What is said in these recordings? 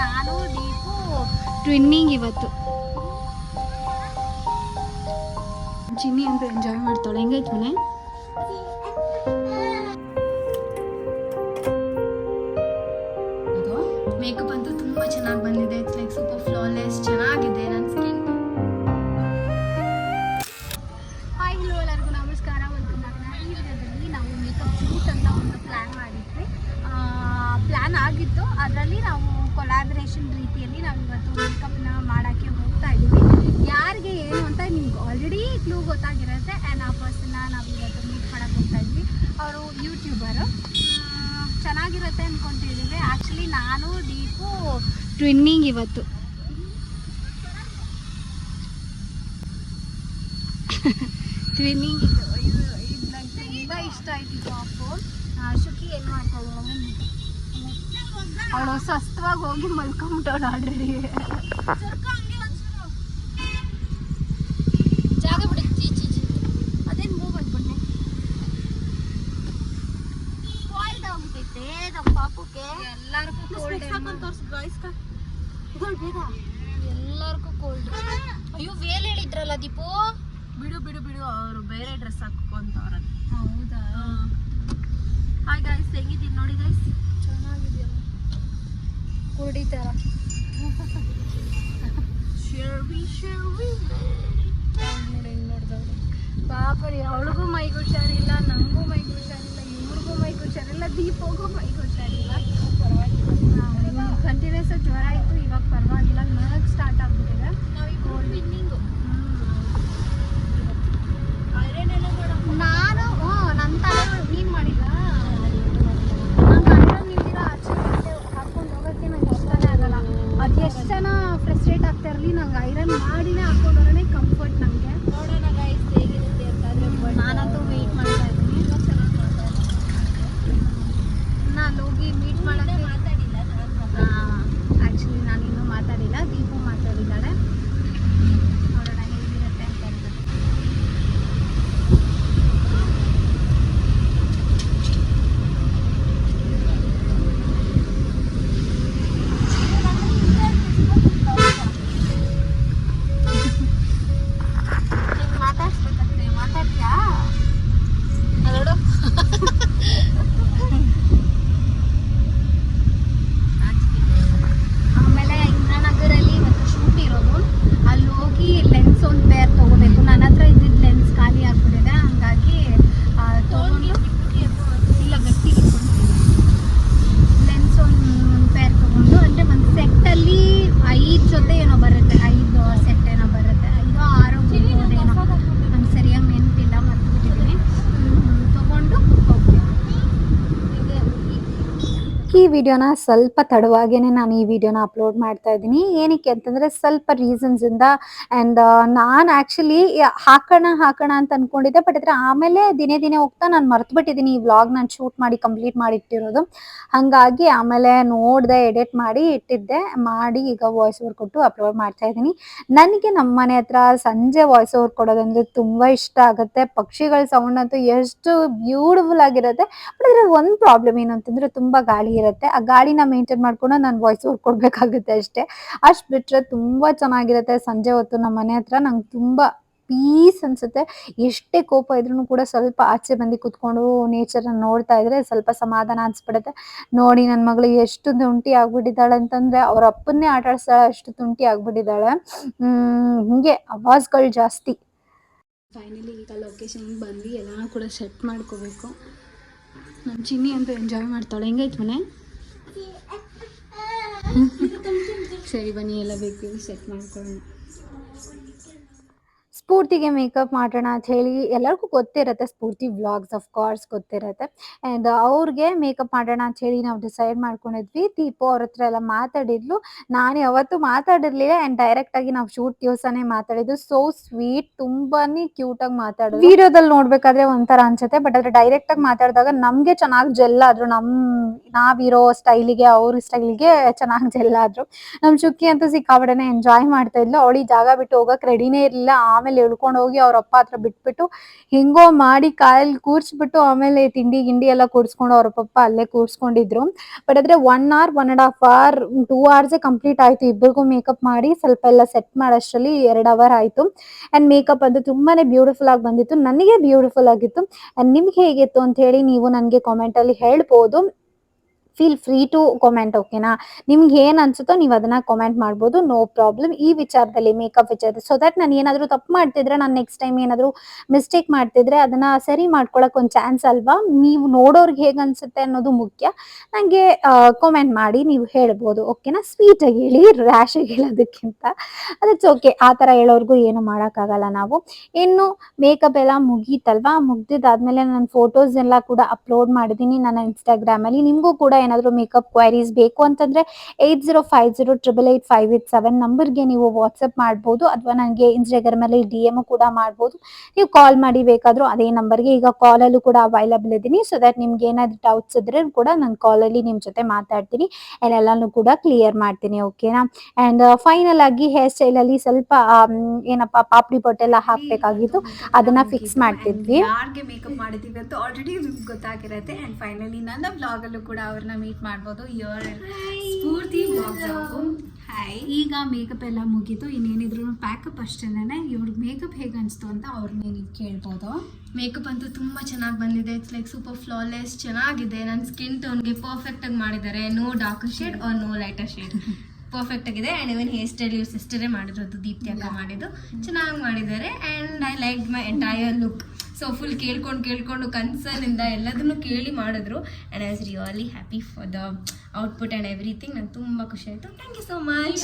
ನಾನು ದೀಪು ಟ್ವಿನ್ನಿಂಗ್ ಇವತ್ತು. ಚಿನ್ನಿ ಅಂತ ಎಂಜಾಯ್ ಮಾಡ್ತಾಳೆ. ಹೆಂಗೈತೆ ಮನೆ? ಮೇಕಪ್ ಅಂತೂ ತುಂಬ ಚೆನ್ನಾಗಿ ಬಂದಿದೆ. ಇಟ್ಸ್ ಲೈಕ್ ಸೂಪರ್ ಫ್ಲಾಲೆಸ್ ಚೆನ್ನಾಗಿದೆ ನನ್ನ ಸ್ಕಿನ್ ಹಾಯ್ ಹಲೋ ಎಲ್ಲರಿಗೂ ನಮಸ್ಕಾರ. ಒಂದು ನನ್ನ ಈ ವಿಡಿಯೋದಲ್ಲಿ ನಾವು ಮೇಕಪ್ ಶೂಟ್ ಅಂತ ಒಂದು ಪ್ಲ್ಯಾನ್ ಮಾಡಿದ್ವಿ. ಪ್ಲ್ಯಾನ್ ಆಗಿತ್ತು. ಅದರಲ್ಲಿ ನಾವು ಕೊಲಾಬ್ರೇಷನ್ ರೀತಿಯಲ್ಲಿ ನಾವು ಇವತ್ತು ಮೇಕಪ್ನ ಮಾಡೋಕ್ಕೆ ಹೋಗ್ತಾ ಇದ್ದೀವಿ. ಯಾರಿಗೆ ಏನು ಅಂತ ನಿಮ್ಗೆ ಆಲ್ರೆಡಿ ಕ್ಲೂ ಗೊತ್ತಾಗಿರುತ್ತೆ. ಆ್ಯಂಡ್ ಆ ಪರ್ಸನ್ನ ನಾವು ಇವತ್ತು ಮೀಟ್ ಮಾಡೋಕ್ಕೆ ಹೋಗ್ತಾ ಇದ್ವಿ. ಅವರು ಯೂಟ್ಯೂಬರು ಚೆನ್ನಾಗಿರುತ್ತೆ ಅಂದ್ಕೊತಿದ್ದೀವಿ ಆ್ಯಕ್ಚುಲಿ ನಾನು, ದೀಪು ಟ್ವಿನ್ನಿಂಗ್ ಇವತ್ತು. ಟ್ವಿನ್ನಿಂಗ್ ಇದು ಇದು ನಂಗೆ ತುಂಬ ಇಷ್ಟ ಆಯಿತು ಆ ಫೋನ್ ಶುಕಿ ಏನು ಮಾಡ್ತಾ ಅವಳು ಸ್ವಸ್ಥವಾಗಿ ಹೋಗಿ ಮಲ್ಕೊಂಬಿಟ್ಟವಳು ಆಲ್ರೆಡಿ ಜಾಗ ಬಿಡಿ ಚೀ ಅದೇನು ಮೂವ್ ಬಂದ್ಬಿಟ್ಟೆ ಕೋಲ್ಡ್ ಆಗ್ಬಿಟ್ಟೈತೆ ನಮ್ಮ ಪಾಪುಗೆ. ಎಲ್ಲರಿಗೂ ಕೋಲ್ಡ್ ಬೇಗ. ಎಲ್ಲರಿಗೂ ಕೋಲ್ಡ್ ಅಯ್ಯೋ ವೇಲ್ ಹೇಳಿದ್ರಲ್ಲ ದೀಪು? ಬಿಡು ಬಿಡು ಬಿಡು ಅವರು ಬೇರೆ ಡ್ರೆಸ್ ಹಾಕೊಂತವ್ರ ಹೌದಾ? ಹಾಯ್ ಗಾಯ್ಸ್ ಹೆಂಗಿದ್ದೀನಿ ನೋಡಿ ಚೆನ್ನಾಗಿದೆಯಲ್ಲ ಕುರುಡಿ ಥರ ನೋಡಿ ಹೆಂಗ್ ನೋಡ್ದವ್ಳು ಪಾಪ ರೀ ಅವಳಿಗೂ ಮೈಗೆ ಹುಷಾರಿಲ್ಲ ನನಗೂ ಮೈಗೆ ಹುಷಾರಿಲ್ಲ ಇವ್ರಿಗೂ ಮೈಗೆ ಹುಷಾರಿಲ್ಲ ದೀಪಗೂ ಮೈಗೆ ಹುಷಾರಿಲ್ಲ. ಕಂಟಿನ್ಯೂಸ್ ಜ್ವರ ಇತ್ತು ಇವಾಗ ಪರವಾಗಿಲ್ಲ ನನಗೆ ಸ್ಟಾರ್ಟ್ ಆಗ್ಬಿಟ್ಟಿದೆ. ನಾನು ಹ್ಞೂ ನನ್ನ ತಲೆ ನೀನು ಮಾಡಿಲ್ಲ ನಂಗೆ ಐರನ್ ನಿಲ್ದಿರ ಆಚೆ ಈಚೆ ಹಾಕೊಂಡು ಹೋಗೋಕ್ಕೆ ನಂಗೆ ಇಷ್ಟನೇ ಆಗಲ್ಲ ಅದು ಎಷ್ಟು ಜನ ಫ್ರಸ್ಟ್ರೇಟ್ ಆಗ್ತಾ ಇರಲಿ ನಂಗೆ ಐರನ್ ಮಾಡಿನೇ ಹಾಕೊಂಡು ಹೋಗೋಣ ಕಂಫರ್ಟ್ ನನಗೆ ನೋಡೋಣ ಗೈಸ್ ಹೇಗಿರುತ್ತೆ ಅಂತ ನಾನಂತೂ ವೆಯ್ಟ್ ಮಾಡ್ತಾ ಇದ್ದೀನಿ ನಾನು ಹೋಗಿ ಮೀಟ್ ಮಾಡೋಕ್ಕೆ ಮಾತಾಡಿಲ್ಲ ಆ್ಯಕ್ಚುಲಿ ನಾನು ಇನ್ನೂ ಮಾತಾಡಿಲ್ಲ ದೀಪು ಮಾತಾಡಿದ್ದಾಳೆ ನೋಡೋಣ ಹೇಗಿರುತ್ತೆ ಅಂತ ಹೇಳ್ಬಿಟ್ಟು. ಮಾತಾಡ್ಸ್ಬೇಕಂತೆ ಮಾತಾಡ್ತೀಯಾ ನೋಡು ಆಮೇಲೆ ಇಂದ್ರಾನಗರಲ್ಲಿ ಇವತ್ತು ಶೂಟ್ ಇರೋದು ಅಲ್ಲಿ ಹೋಗಿ ಲೆನ್ಸ್ ಒಂದು ಪೇರ್ ತೊಗೋಬೇಕು ನನ್ನ ಹತ್ರ ಇದ್ದಿದ್ದು ಲೆನ್ಸ್ ಖಾಲಿ ಆಗ್ಬಿಟ್ಟಿದೆ ಹಂಗಾಗಿ ಆ, ತೊಗೊಂಡು ಇಲ್ಲ ಗಟ್ಟಿ ಲೆನ್ಸ್ ಒಂದು ಪೇರ್ ತೊಗೊಂಡು ಅಂದರೆ ಒಂದು ಸೆಟ್ಟಲ್ಲಿ ಐದು ಜೊತೆ ಏನೋ ಬರುತ್ತೆ ಐದು ಸೆಟ್ ಏನೋ ಬರುತ್ತೆ ಐದು ಆರು ಏನೋ ನಂಗೆ ಸರಿಯಾಗಿ ನೆನಪಿಲ್ಲ ಮರ್ತ್ಬಿಟ್ಟಿದ್ದೀನಿ ತೊಗೊಂಡು ಹೋಗ್ತೀನಿ ಈ ವಿಡಿಯೋನ ಸ್ವಲ್ಪ ತಡವಾಗೇನೆ ನಾನು ಈ ವಿಡಿಯೋನ ಅಪ್ಲೋಡ್ ಮಾಡ್ತಾ ಇದ್ದೀನಿ. ಏನಕ್ಕೆ ಅಂತಂದ್ರೆ ಸ್ವಲ್ಪ ರೀಸನ್ಸ್ ಇಂದ ಅಂಡ್ ನಾನು ಆಕ್ಚುಲಿ ಹಾಕೋಣ ಹಾಕೋಣ ಅಂತ ಅನ್ಕೊಂಡಿದ್ದೆ ಬಟ್ ಅದ್ರ ಆಮೇಲೆ ದಿನೇ ದಿನೇ ಹೋಗ್ತಾ ನಾನು ಮರ್ತು ಬಿಟ್ಟಿದ್ದೀನಿ ಈ ವ್ಲಾಗ್ ನಾನು ಶೂಟ್ ಮಾಡಿ ಕಂಪ್ಲೀಟ್ ಮಾಡಿ ಇಟ್ಟಿರೋದು. ಹಾಗಾಗಿ ಆಮೇಲೆ ನೋಡ್ದೆ ಎಡಿಟ್ ಮಾಡಿ ಇಟ್ಟಿದ್ದೆ, ಮಾಡಿ ಈಗ ವಾಯ್ಸ್ ಓವರ್ ಕೊಟ್ಟು ಅಪ್ಲೋಡ್ ಮಾಡ್ತಾ ಇದ್ದೀನಿ. ನನಗೆ ನಮ್ಮ ಮನೆ ಹತ್ರ ಸಂಜೆ ವಾಯ್ಸ್ ಓವರ್ ಕೊಡೋದಂದ್ರೆ ತುಂಬಾ ಇಷ್ಟ ಆಗುತ್ತೆ. ಪಕ್ಷಿಗಳ ಸೌಂಡ್ ಅಂತೂ ಎಷ್ಟು ಬ್ಯೂಟಿಫುಲ್ ಆಗಿರುತ್ತೆ. ಬಟ್ ಅದ್ರಲ್ಲಿ ಒಂದು ಪ್ರಾಬ್ಲಮ್ ಏನು ಅಂತಂದ್ರೆ ತುಂಬಾ ಗಾಳಿ ಇರುತ್ತೆ. ಆ ಗಾಳಿನ ಮೇಂಟೈನ್ ಮಾಡ್ಕೊಂಡು ನಾನು ವಾಯ್ಸ್ ಓವರ್ ಕೊಡ್ಬೇಕಾಗುತ್ತೆ ಅಷ್ಟೇ. ಅಷ್ಟು ಬಿಟ್ರೆ ತುಂಬಾ ಚೆನ್ನಾಗಿರುತ್ತೆ ಸಂಜೆ ಹೊತ್ತು ನಮ್ಮ ಮನೆ ಹತ್ರ. ನಂಗೆ ತುಂಬಾ ಪೀಸ್ ಅನ್ಸುತ್ತೆ. ಎಷ್ಟೇ ಕೋಪ ಇದ್ರೂ ಕೂಡ ಸ್ವಲ್ಪ ಆಚೆ ಬಂದು ಕುತ್ಕೊಂಡು ನೇಚರ್ ನೋಡ್ತಾ ಇದ್ರೆ ಸ್ವಲ್ಪ ಸಮಾಧಾನ ಅನ್ಸ್ಬಿಡುತ್ತೆ. ನೋಡಿ ನನ್ನ ಮಗಳು ಎಷ್ಟು ತುಂಟಿ ಆಗ್ಬಿಟ್ಟಿದ್ದಾಳೆ ಅಂತಂದ್ರೆ ಅವ್ರ ಅಪ್ಪನ್ನೇ ಆಟ ಅಷ್ಟು ತುಂಟಿ ಆಗ್ಬಿಟ್ಟಿದ್ದಾಳೆ. ಹ್ಮ್, ಹಿಂಗೆ ಅವಾಜ್ಗಳು ಜಾಸ್ತಿ. ಫೈನಲಿ ಈಗ ಲೊಕೇಶನ್ ಬಂದು ಎಲ್ಲ ಕೂಡ ಸೆಟ್ ಮಾಡ್ಕೋಬೇಕು. ನಮ್ಮ ಚಿನ್ನಿ ಅಂತ ಎಂಜಾಯ್ ಮಾಡ್ತಾಳೆ. ಹೆಂಗೈತೆ ಮನೆ? ಸರಿ ಬನ್ನಿ ಎಲ್ಲ ಬೇಕು ಸೆಟ್ ಮಾಡ್ಕೊಳ್ಳೋಣ. ಸ್ಫೂರ್ತಿಗೆ ಮೇಕಪ್ ಮಾಡೋಣ ಅಂತ ಹೇಳಿ ಎಲ್ಲರಿಗೂ ಗೊತ್ತಿರುತ್ತೆ. ಸ್ಫೂರ್ತಿ ವ್ಲಾಗ್ಸ್ ಆಫ್ ಕೋರ್ಸ್ ಗೊತ್ತಿರುತ್ತೆ. ಅಂಡ್ ಅವ್ರಿಗೆ ಮೇಕಪ್ ಮಾಡೋಣ ಅಂತ ಹೇಳಿ ನಾವು ಡಿಸೈಡ್ ಮಾಡ್ಕೊಂಡಿದ್ವಿ. ದೀಪು ಅವ್ರ ಹತ್ರ ಎಲ್ಲ ಮಾತಾಡಿದ್ಲು. ನಾನು ಯಾವತ್ತೂ ಮಾತಾಡಿರ್ಲಿಲ್ಲ ಅಂಡ್ ಡೈರೆಕ್ಟ್ ಆಗಿ ನಾವು ಶೂಟ್ ದಿವಸನೇ ಮಾತಾಡಿದ್ದು. ಸೋ ಸ್ವೀಟ್ ತುಂಬಾನೇ ಕ್ಯೂಟ್ ಆಗಿ ಮಾತಾಡೋದು. ವಿಡಿಯೋದಲ್ಲಿ ನೋಡ್ಬೇಕಾದ್ರೆ ಒಂಥರ ಅನ್ಸುತ್ತೆ ಬಟ್ ಅದ್ರ ಡೈರೆಕ್ಟ್ ಆಗಿ ಮಾತಾಡಿದಾಗ ನಮ್ಗೆ ಚೆನ್ನಾಗಿ ಜೆಲ್ ಆದ್ರು, ನಮ್, ನಾವಿರೋ ಸ್ಟೈಲಿಗೆ ಅವ್ರ ಸ್ಟೈಲಿಗೆ ಚೆನ್ನಾಗಿ ಜೆಲ್ ಆದ್ರು. ನಮ್ ಚುಕ್ಕಿ ಅಂತೂ ಸಿಕ್ಕಾಪಟ್ಟೆನೆ ಎಂಜಾಯ್ ಮಾಡ್ತಾ ಇದ್ಲು. ಅವಳಿ ಜಾಗ ಬಿಟ್ಟು ಹೋಗಕ್ ರೆಡಿನೇ ಇರ್ಲಿಲ್ಲ. ಆಮೇಲೆ ಅಲ್ಲಿ ಉಳ್ಕೊಂಡು ಹೋಗಿ ಅವ್ರ ಅಪ್ಪ ಹತ್ರ ಬಿಟ್ಬಿಟ್ಟು ಹಿಂಗೋ ಮಾಡಿ ಕಾಲಲ್ಲಿ ಕೂರ್ಸ್ಬಿಟ್ಟು ಆಮೇಲೆ ತಿಂಡಿ ಗಿಂಡಿ ಎಲ್ಲ ಕೂರ್ಸ್ಕೊಂಡು ಅವ್ರ ಪಪ್ಪ ಅಲ್ಲೇ ಕೂರ್ಸ್ಕೊಂಡಿದ್ರು. ಬಟ್ ಆದ್ರೆ one hour one and half hour two hours complete ಆಯ್ತು. ಇಬ್ಬರಿಗೂ ಮೇಕಪ್ ಮಾಡಿ ಸ್ವಲ್ಪ ಎಲ್ಲ ಸೆಟ್ ಮಾಡೋಷ್ಟರಲ್ಲಿ ಎರಡು ಅವರ್ ಆಯ್ತು. ಅಂಡ್ ಮೇಕಪ್ ಅಂತೂ ತುಂಬಾನೇ ಬ್ಯೂಟಿಫುಲ್ ಆಗಿ ಬಂದಿತ್ತು. ನನಗೆ ಬ್ಯೂಟಿಫುಲ್ ಆಗಿತ್ತು. ಅಂಡ್ ನಿಮ್ಗೆ ಹೇಗಿತ್ತು ಅಂತ ಹೇಳಿ ನೀವು ನನಗೆ ಕಾಮೆಂಟ್ ಅಲ್ಲಿ ಹೇಳ್ಬೋದು. ಫೀಲ್ ಫ್ರೀ ಟು ಕಾಮೆಂಟ್ ಓಕೆನಾ ನಿಮ್ಗೆ ಏನ್ ಅನ್ಸುತ್ತೋ ನೀವು ಅದನ್ನ ಕಾಮೆಂಟ್ ಮಾಡ್ಬೋದು ನೋ ಪ್ರಾಬ್ಲಮ್ ಈ ವಿಚಾರದಲ್ಲಿ ಮೇಕಪ್ ವಿಚಾರದಲ್ಲಿ ಸೊ ದಟ್ ನಾನು ಏನಾದ್ರೂ ತಪ್ಪು ಮಾಡ್ತಿದ್ರೆ, ನಾನು ನೆಕ್ಸ್ಟ್ ಟೈಮ್ ಏನಾದ್ರೂ ಮಿಸ್ಟೇಕ್ ಮಾಡ್ತಿದ್ರೆ, ಅದನ್ನ ಸರಿ ಮಾಡ್ಕೊಳಕ್ ಒಂದು ಚಾನ್ಸ್ ಅಲ್ವಾ? ನೀವು ನೋಡೋರ್ಗೆ ಹೇಗ್ ಅನ್ಸುತ್ತೆ ಅನ್ನೋದು ಮುಖ್ಯ. ನನಗೆ ಕಾಮೆಂಟ್ ಮಾಡಿ ನೀವು ಹೇಳ್ಬೋದು ಓಕೆನಾ ಸ್ವೀಟ್ ಆಗಿ ಹೇಳಿ ರ್ಯಾಶ್ ಆಗಿ ಹೇಳೋದಕ್ಕಿಂತ ಅದಕ್ಕೆ ಓಕೆ ಆ ಥರ ಹೇಳೋರ್ಗು ಏನು ಮಾಡೋಕ್ಕಾಗಲ್ಲ ನಾವು. ಇನ್ನು ಮೇಕಪ್ ಎಲ್ಲ ಮುಗೀತಲ್ವಾ? ಮುಗ್ದಿದ್ದಾದ್ಮೇಲೆ ನಾನು ಫೋಟೋಸ್ ಎಲ್ಲ ಕೂಡ ಅಪ್ಲೋಡ್ ಮಾಡಿದೀನಿ, ನನ್ನ ಇನ್ಸ್ಟಾಗ್ರಾಮ್ ಅಲ್ಲಿ. ನಿಮಗೂ ಕೂಡ ಏನಾದರೂ ಮೇಕಪ್ ಕ್ವೈರೀಸ್ ಬೇಕು ಅಂತಂದ್ರೆ eight zero five zero triple eight five eight seven ನಂಬರ್ಗೆ ನೀವು ವಾಟ್ಸಪ್ ಮಾಡ್ಬೋದು ಅಥವಾ ನನಗೆ ಇನ್ಸ್ಟಾಗ್ರಾಮ್ ಅಲ್ಲಿ ಡಿ ಎಂ ಕೂಡ ಮಾಡ್ಬೋದು. ನೀವು ಕಾಲ್ ಮಾಡಿ ಬೇಕಾದರೂ ಅದೇ ನಂಬರ್ಗೆ ಈಗ ಕಾಲಲ್ಲೂ ಕೂಡ ಅವೈಲಬಲ್ ಇದ್ದೀನಿ. ಸೊ ದಟ್ ನಿಮ್ಗೆ ಏನಾದ್ರು ಡೌಟ್ಸ್ ಇದ್ರೆ ಕೂಡ ನಾನು ಕಾಲಲ್ಲಿ ನಿಮ್ಮ ಜೊತೆ ಮಾತಾಡ್ತೀನಿ. ಎಲ್ಲೆಲ್ಲನೂ ಎಲ್ಲಾನು ಕೂಡ ಕ್ಲಿಯರ್ ಮಾಡ್ತೀನಿ ಓಕೆನಾ ಅಂಡ್ ಫೈನಲ್ ಆಗಿ ಹೇರ್ ಸ್ಟೈಲ್ ಅಲ್ಲಿ ಸ್ವಲ್ಪ ಏನಪ್ಪ ಪಾಪಡಿ ಬೊಟ್ಟೆಲ್ಲ ಹಾಕ್ಬೇಕಾಗಿತ್ತು. ಅದನ್ನ ಫಿಕ್ಸ್ ಮಾಡ್ತಿದ್ವಿ. ಯಾರಿಗೆ ಮೇಕಪ್ ಮಾಡಿದೀವಿ ಅಂತ ಆಲ್ರೆಡಿ ಗೊತ್ತಾಗಿರತ್ತೆ. ಅಂಡ್ ಫೈನಲಿ ನನ್ನ ಬ್ಲಾಗ್ ಅಲ್ಲೂ ಕೂಡ ಅವ್ರನ್ನ ಮೀಟ್ ಮಾಡ್ಬೋದು. ಯೋರ್ ಸ್ಫೂರ್ತಿ ಹಾಯ್ ಈಗ ಮೇಕಪ್ ಎಲ್ಲ ಮುಗೀತು. ಇನ್ನೇನಿದ್ರು ಪ್ಯಾಕಪ್ ಅಷ್ಟೇನೆ ಇವ್ರಿಗೆ ಮೇಕಪ್ ಹೇಗೆ ಅನಿಸ್ತು ಅಂತ ಅವ್ರನ್ನೇ ನೀವು ಕೇಳ್ಬೋದು. ಮೇಕಪ್ ಅಂತೂ ತುಂಬ ಚೆನ್ನಾಗಿ ಬಂದಿದೆ. ಇಟ್ಸ್ ಲೈಕ್ ಸೂಪರ್ ಫ್ಲಾಲೆಸ್ ಚೆನ್ನಾಗಿದೆ. ನನ್ನ ಸ್ಕಿನ್ ಟೋನ್ಗೆ ಪರ್ಫೆಕ್ಟ್ ಆಗಿ ಮಾಡಿದ್ದಾರೆ. No dark shade or no lighter shade perfect ಆಗಿದೆ. ಆ್ಯಂಡ್ ಇವನ್ ಹೇರ್ ಸ್ಟೈಲ್ ಇವ್ರ ಸಿಸ್ಟರೇ ಮಾಡಿರೋದು. ದೀಪ್ತಿ ಅಕ್ಕ ಮಾಡಿದ್ದು. ಚೆನ್ನಾಗಿ ಮಾಡಿದ್ದಾರೆ. And I like my entire look so full ಕೇಳ್ಕೊಂಡು ಕೇಳ್ಕೊಂಡು ಕನ್ಸರ್ನಿಂದ ಎಲ್ಲದನ್ನು ಕೇಳಿ ಮಾಡಿದ್ರು. And I was really happy for the output and everything ನಂಗೆ ತುಂಬ ಖುಷಿ ಆಯ್ತು. Thank you so much.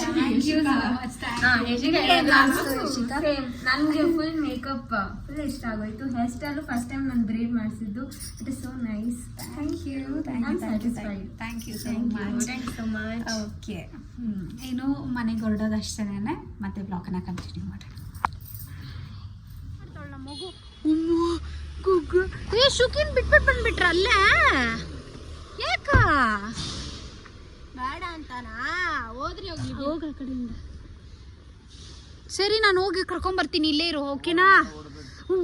ನನಗೆ ಫುಲ್ ಮೇಕಪ್ ಫುಲ್ ಇಷ್ಟ ಆಗೋಯ್ತು. ಹೇರ್ ಸ್ಟೈಲು ಫಸ್ಟ್ ಟೈಮ್ ನಾನು ಬ್ರೇಡ್ ಮಾಡಿಸಿದ್ದು. It is so nice thank you. Thank you so thank you much thank you so much okay ಏನು ಮನೆಗೆ ಹೊರಡೋದಷ್ಟೇನೆ ಮತ್ತೆ ಬ್ಲಾಗನ್ನ ಕಂಟಿನ್ಯೂ ಮಾಡೋಣ. ಮಗು. ಏ ಶುಕಿನ್ ಬಿಟ್ಬಿಟ್ಟು ಬಂದ್ಬಿಟ್ರ ಅಲ್ಲೇ? ಯಾಕ? ಬೇಡ ಅಂತಾನಾ? ಹೋದ್ರಿ ಹೋಗಿ ಹೋಗ ಆ ಕಡೆಯಿಂದ. ಸರಿ ನಾನು ಹೋಗಿ ಕರ್ಕೊಂಬರ್ತೀನಿ ಇಲ್ಲೇ ಇರು ಓಕೆನಾ? ಹ್ಞೂ.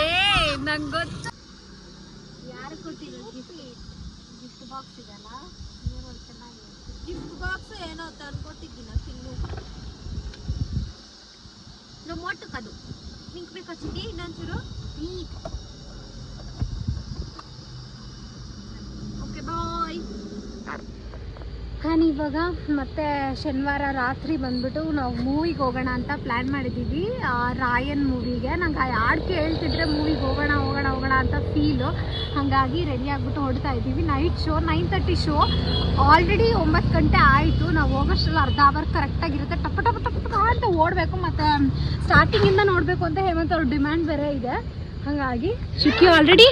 ಏ ನಂಗೆ ಗಿಫ್ಟ್ ಬಾಕ್ಸ್ ಇದೆಲ್ಲ ಚೆನ್ನಾಗಿದೆ ಗಿಫ್ಟ್ ಬಾಕ್ಸ್ ಏನೋ ತಂದ್ಕೊಟ್ಟಿದ್ದೀನ ತಿನ್ನು ನಮ್ಮ ಮೊಟ್ಟಕ್ಕದು ನಿಂಗೆ ಬೇಕಾ ಚಿಟಿ ಇನ್ನೊಂಚೂರು ಓಕೆ ಇವಾಗ ಮತ್ತೆ ಶನಿವಾರ ರಾತ್ರಿ ಬಂದ್ಬಿಟ್ಟು ನಾವು ಮೂವಿಗೆ ಹೋಗೋಣ ಅಂತ ಪ್ಲ್ಯಾನ್ ಮಾಡಿದ್ದೀವಿ ರಾಯನ್ ಮೂವಿಗೆ. ನಂಗೆ ಆ ಹಾಡು ಕೇಳ್ತಿದ್ರೆ ಮೂವಿಗೆ ಹೋಗೋಣ ಹೋಗೋಣ ಹೋಗೋಣ ಅಂತ ಫೀಲು ಹಾಗಾಗಿ ರೆಡಿ ಆಗಿಬಿಟ್ಟು ಹೊಡ್ತಾ ಇದ್ದೀವಿ. Night show nine thirty show already ಒಂಬತ್ತು ಗಂಟೆ ಆಯಿತು. ನಾವು ಹೋಗೋಷ್ಟರಲ್ಲಿ ಅರ್ಧ ಅವರ್ ಕರೆಕ್ಟಾಗಿರುತ್ತೆ ಟಪ ಟಪ ಟಪ ಟಪ ಅಂತ ಓಡಬೇಕು. ಮತ್ತು ಸ್ಟಾರ್ಟಿಂಗಿಂದ ನೋಡಬೇಕು ಅಂತ ಹೇಮಂತ್ ಅವ್ರ ಡಿಮ್ಯಾಂಡ್ ಬೇರೆ ಇದೆ. ಹಾಗಾಗಿ ಶುಕಿ ಆಲ್ರೆಡಿ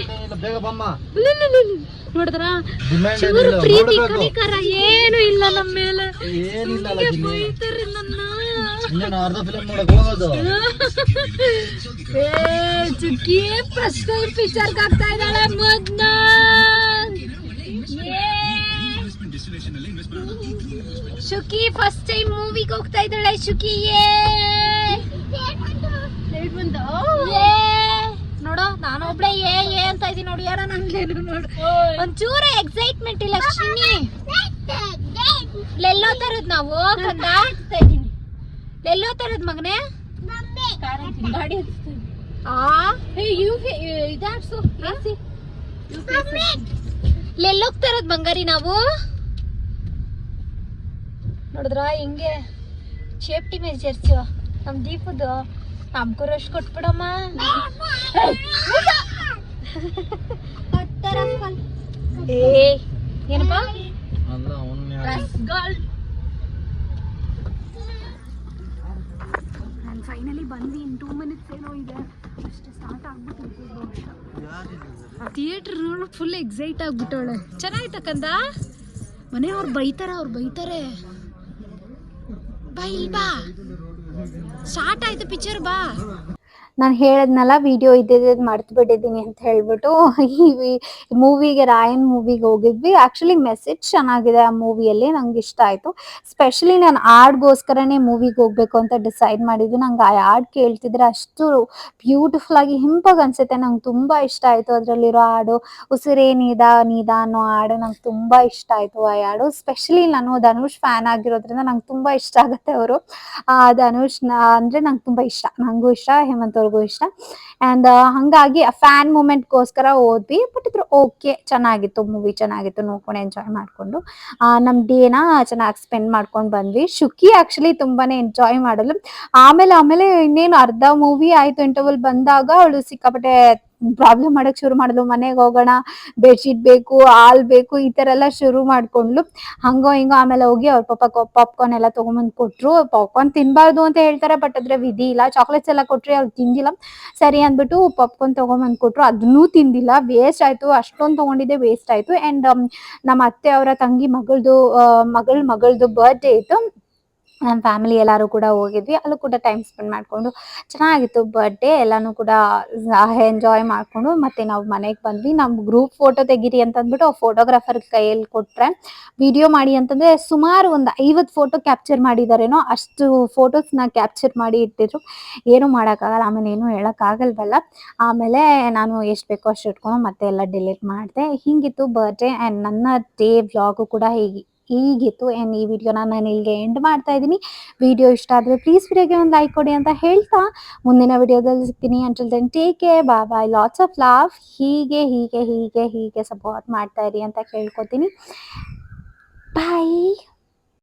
ನೋಡಿದ್ರ? ಚೂರು ಪ್ರೀತಿ. ಕನಿಕರ ಏನು ಇಲ್ಲ ನಮ್ಮ ಮೇಲೆ. ಚುಕ್ಕಿ ಫಸ್ಟ್ ಟೈಮ್ ಆಗ್ತಾ ಇದ್ದಾಳೆ ಮೊದ್ನ ಶುಕಿ ಫಸ್ಟ್ ಟೈಮ್ ಮೂವಿಗೆ ಹೋಗ್ತಾ ಇದ್ದಾಳೆ ಶುಕಿ ಏ Date ಬಂತು. ಏ. ನೋಡು ನಾನು ಒಬ್ಳೆ ಏ ಇದೀನಿ ನೋಡಿ ಯಾರ ನಂಗೇನು ನೋಡು. ಒಂಚೂರ ಎಕ್ಸೈಟ್ಮೆಂಟ್ ಇಲ್ಲ ಚಿನ್ನಿ ಎಲ್ಲೋ ತರದ್ ನಾವು ಕಂದ ಇದೀನಿ ಎಲ್ಲೋ ತರದ್ ಮಗನೇ? ಗಾಡಿ. ಆ? ಹೇ? ಯು ಇದಾಡ್ಸು ಎಸಿ ಎಲ್ಲೋಗ್ತಾರದ್ ಬಂಗಾರಿ ನಾವು? ನೋಡಿದ್ರ ಹಿಂಗೆ ಸೇಫ್ಟಿ ಮೆಜರ್ಸ್ ನಮ್ ದೀಪದ್ದು ನಮ್ಗೂ ರಶ್ ಕೊಟ್ಬಿಡಮ್ಮ. ಏ ಏನಪ್ಪ? ಅಲ್ಲ ರಸ್ಗಲ್ ನಾನು ಫೈನಲಿ ಬಂದು ಇನ್ ಟೂ ಮಿನಿಟ್ಸ್ ಏನೋ ಇದೆ. ಅಷ್ಟೇ ಸ್ಟಾರ್ಟ್ ಆಗ್ಬಿಟ್ಟು ಥಿಯೇಟ್ರ್ ನೋಡಿ ಫುಲ್ ಎಕ್ಸೈಟ್ ಆಗ್ಬಿಟ್ಟವಳೆ. ಚೆನ್ನಾಯ್ತ ಕಂದ? ಮನೆಯವ್ರು ಬೈತಾರೆ ಅವ್ರು ಬೈತಾರೆ. ಬಾ ಇಲ್ಲಿ ಬಾ. ಸ್ಟಾರ್ಟ್ ಆಯ್ತು ಪಿಕ್ಚರ್ ಬಾ. ನಾನು ಹೇಳದ್ನಲ್ಲ ವಿಡಿಯೋ ಇದ್ದಿದ್ದು ಮರ್ತು ಬಿಟ್ಟಿದ್ದೀನಿ ಅಂತ ಹೇಳ್ಬಿಟ್ಟು ಈ ಮೂವಿಗೆ ರಾಯನ್ ಮೂವಿಗೆ ಹೋಗಿದ್ವಿ. ಆಕ್ಚುಲಿ ಮೆಸೇಜ್ ಚೆನ್ನಾಗಿದೆ ಆ ಮೂವಿಯಲ್ಲಿ ನಂಗೆ ಇಷ್ಟ ಆಯ್ತು. ಸ್ಪೆಷಲಿ ನಾನು ಹಾಡ್ಗೋಸ್ಕರನೇ ಮೂವಿಗೆ ಹೋಗ್ಬೇಕು ಅಂತ ಡಿಸೈಡ್ ಮಾಡಿದ್ದು. ನಂಗೆ ಆ ಹಾಡ್ ಕೇಳ್ತಿದ್ರೆ ಅಷ್ಟು ಬ್ಯೂಟಿಫುಲ್ ಆಗಿ ಹಿಂಪಾಗಿ ಅನ್ಸುತ್ತೆ. ನಂಗೆ ತುಂಬಾ ಇಷ್ಟ ಆಯ್ತು ಅದ್ರಲ್ಲಿರೋ ಹಾಡು. ಉಸಿರೇ ನೀದ ನೀದ ಅನ್ನೋ ಹಾಡು ನಂಗೆ ತುಂಬಾ ಇಷ್ಟ ಆಯ್ತು ಆ ಹಾಡು ಸ್ಪೆಷಲಿ ನಾನು ಧನುಷ್ ಫ್ಯಾನ್ ಆಗಿರೋದ್ರಿಂದ ನಂಗೆ ತುಂಬಾ ಇಷ್ಟ ಆಗುತ್ತೆ ಅವರು. ಧನುಷ್ ಅಂದ್ರೆ ನಂಗೆ ತುಂಬಾ ಇಷ್ಟ. ನಂಗೂ ಇಷ್ಟ. ಹೇಮಂತ್ ಅವ್ರಿಗೂ ಇಷ್ಟ. ಅಂಡ್ ಹಂಗಾಗಿ ಫ್ಯಾನ್ ಮೂಮೆಂಟ್ಗೋಸ್ಕರ ಓದ್ವಿ. ಬಟ್ ಇದ್ರ ಓಕೆ ಚೆನ್ನಾಗಿತ್ತು ಮೂವಿ ಚೆನ್ನಾಗಿತ್ತು, ನೋಡ್ಕೊಂಡು ಎಂಜಾಯ್ ಮಾಡಿಕೊಂಡು. ಆ, ನಮ್ ಡೇನ ಚೆನ್ನಾಗಿ ಸ್ಪೆಂಡ್ ಮಾಡ್ಕೊಂಡು ಬಂದ್ವಿ. ಶುಕಿ ಆಕ್ಚುಲಿ ತುಂಬಾನೇ ಎಂಜಾಯ್ ಮಾಡಲು ಆಮೇಲೆ ಆಮೇಲೆ ಇನ್ನೇನು ಅರ್ಧ ಮೂವಿ ಆಯ್ತು ಇಂಟರ್ವಲ್ ಬಂದಾಗ, ಅವಳು ಸಿಕ್ಕಾಪಟ್ಟೆ ಪ್ರಾಬ್ಲಮ್ ಮಾಡಕ್ ಶುರು ಮಾಡಿದ್ಲು. ಮನೆಗೆ ಹೋಗೋಣ ಬೆಡ್ಶೀಟ್ ಬೇಕು, ಹಾಲ್ ಬೇಕು, ಈ ತರ ಎಲ್ಲ ಶುರು ಮಾಡ್ಕೊಂಡ್ಲು ಹಂಗೋ ಹಿಂಗೋ ಆಮೇಲೆ ಹೋಗಿ ಅವ್ರ ಪಾಪ ಪಾಪ್ಕಾರ್ನ್ ಎಲ್ಲ ತಗೊಂಬಂದ್ ಕೊಟ್ರು. ಪಾಪ್ಕಾರ್ನ್ ತಿನ್ಬಾರ್ದು ಅಂತ ಹೇಳ್ತಾರೆ ಬಟ್ ಅದ್ರ ವಿಧಿ ಇಲ್ಲ. ಚಾಕ್ಲೇಟ್ಸ್ ಎಲ್ಲ ಕೊಟ್ರಿ ಅವ್ರು ತಿಂದಿಲ್ಲ. ಸರಿ ಅಂದ್ಬಿಟ್ಟು ಪಾಪ್ಕಾರ್ನ್ ತಗೊಂಬಂದ್ ಕೊಟ್ರು. ಅದನ್ನೂ ತಿಂದಿಲ್ಲ. ವೇಸ್ಟ್ ಆಯ್ತು. ಅಷ್ಟೊಂದು ತಗೊಂಡಿದ್ದೆ ವೇಸ್ಟ್ ಆಯ್ತು. ಅಂಡ್ ನಮ್ಮ ಅತ್ತೆ ಅವರ ತಂಗಿ ಮಗಳದು ಮಗಳ ಮಗಳದು ಬರ್ಡೇ ಇತ್ತು. ನಮ್ಮ ಫ್ಯಾಮಿಲಿ ಎಲ್ಲರೂ ಕೂಡ ಹೋಗಿದ್ವಿ. ಅಲ್ಲೂ ಕೂಡ ಟೈಮ್ ಸ್ಪೆಂಡ್ ಮಾಡ್ಕೊಂಡು ಚೆನ್ನಾಗಿತ್ತು ಬರ್ಡೇ ಎಲ್ಲಾನು ಕೂಡ ಎಂಜಾಯ್ ಮಾಡ್ಕೊಂಡು ಮತ್ತೆ ನಾವು ಮನೆಗೆ ಬಂದ್ವಿ. ನಮ್ಮ ಗ್ರೂಪ್ ಫೋಟೋ ತೆಗೀರಿ ಅಂತಂದ್ಬಿಟ್ಟು ಆ ಫೋಟೋಗ್ರಾಫರ್ ಕೈಯಲ್ಲಿ ಕೊಟ್ರೆ ವಿಡಿಯೋ ಮಾಡಿ ಅಂತಂದ್ರೆ ಸುಮಾರು ಒಂದು ಐವತ್ತು ಫೋಟೋ ಕ್ಯಾಪ್ಚರ್ ಮಾಡಿದಾರೇನೋ ಅಷ್ಟು ಫೋಟೋಸ್ನ ಕ್ಯಾಪ್ಚರ್ ಮಾಡಿ ಇಟ್ಟಿದ್ರು. ಏನು ಮಾಡೋಕ್ಕಾಗಲ್ಲ, ಆಮೇಲೆ ಏನು ಹೇಳೋಕ್ಕಾಗಲ್ವಲ್ಲ ಆಮೇಲೆ ನಾನು ಎಷ್ಟು ಬೇಕೋ ಅಷ್ಟು ಇಟ್ಕೊಂಡು ಮತ್ತೆ ಎಲ್ಲ ಡಿಲೀಟ್ ಮಾಡಿದೆ. ಹಿಂಗಿತ್ತು ಬರ್ಡೇ ಆ್ಯಂಡ್ ನನ್ನ ಡೇ ವ್ಲಾಗು ಕೂಡ ಹೀಗೆ ಹೀಗಿತ್ತು. ಆ್ಯಂಡ್ ಈ ವಿಡಿಯೋನ ನಾನು ಇಲ್ಲಿಗೆ ಎಂಡ್ ಮಾಡ್ತಾ ಇದ್ದೀನಿ. ವಿಡಿಯೋ ಇಷ್ಟ ಆದರೆ ಪ್ಲೀಸ್ ವಿಡಿಯೋಗೆ ಒಂದು ಲೈಕ್ ಕೊಡಿ ಅಂತ ಹೇಳ್ತಾ ಮುಂದಿನ ವಿಡಿಯೋದಲ್ಲಿ ಸಿಗ್ತೀನಿ. ಅಂಟಿಲ್ ದೆನ್ ಟೇಕ್ ಕೇರ್ ಬಾ ಬಾಯ್ ಲಾಟ್ಸ್ ಆಫ್ ಲವ್ ಹೀಗೆ ಹೀಗೆ ಹೀಗೆ ಹೀಗೆ ಸಪೋರ್ಟ್ ಮಾಡ್ತಾ ಇರಿ ಅಂತ ಕೇಳ್ಕೊತೀನಿ. ಬಾಯ್